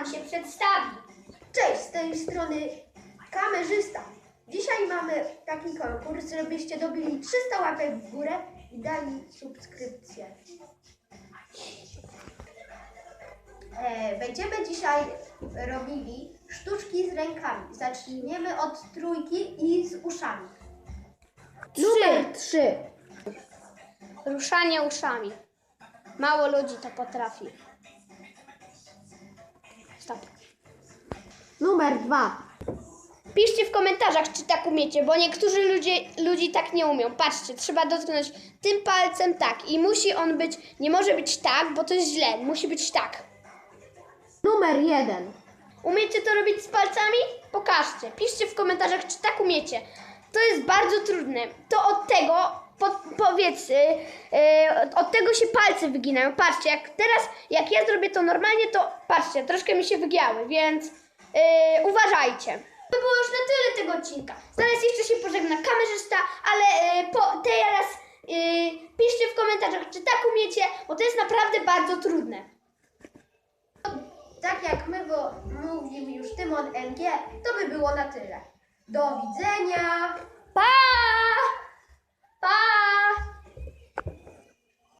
nam się przedstawi. Cześć, z tej strony kamerzysta. Dzisiaj mamy taki konkurs, żebyście dobili 300 łapek w górę i dali subskrypcję. E, będziemy dzisiaj robili sztuczki z rękami. Zaczniemy od trójki i z uszami. Numer trzy. Ruszanie uszami. Mało ludzi to potrafi. Stop. Numer dwa. Piszcie w komentarzach, czy tak umiecie, bo niektórzy ludzie, ludzi tak nie umią. Patrzcie, trzeba dotknąć tym palcem tak i musi on być, nie może być tak, bo to jest źle, musi być tak. Numer jeden. Umiecie to robić z palcami? Pokażcie. Piszcie w komentarzach, czy tak umiecie. To jest bardzo trudne. To od tego, po, powiedz, yy, yy, od tego się palce wyginają. Patrzcie, jak teraz, jak ja zrobię to normalnie, to patrzcie, troszkę mi się wygięły, więc yy, uważajcie. To było już na tyle tego odcinka. Zaraz jeszcze się pożegna kamerzysta, ale yy, po, teraz piszcie w komentarzach, czy tak umiecie, bo to jest naprawdę bardzo trudne. Tak jak my mówił już Tymon NG, to by było na tyle. Do widzenia!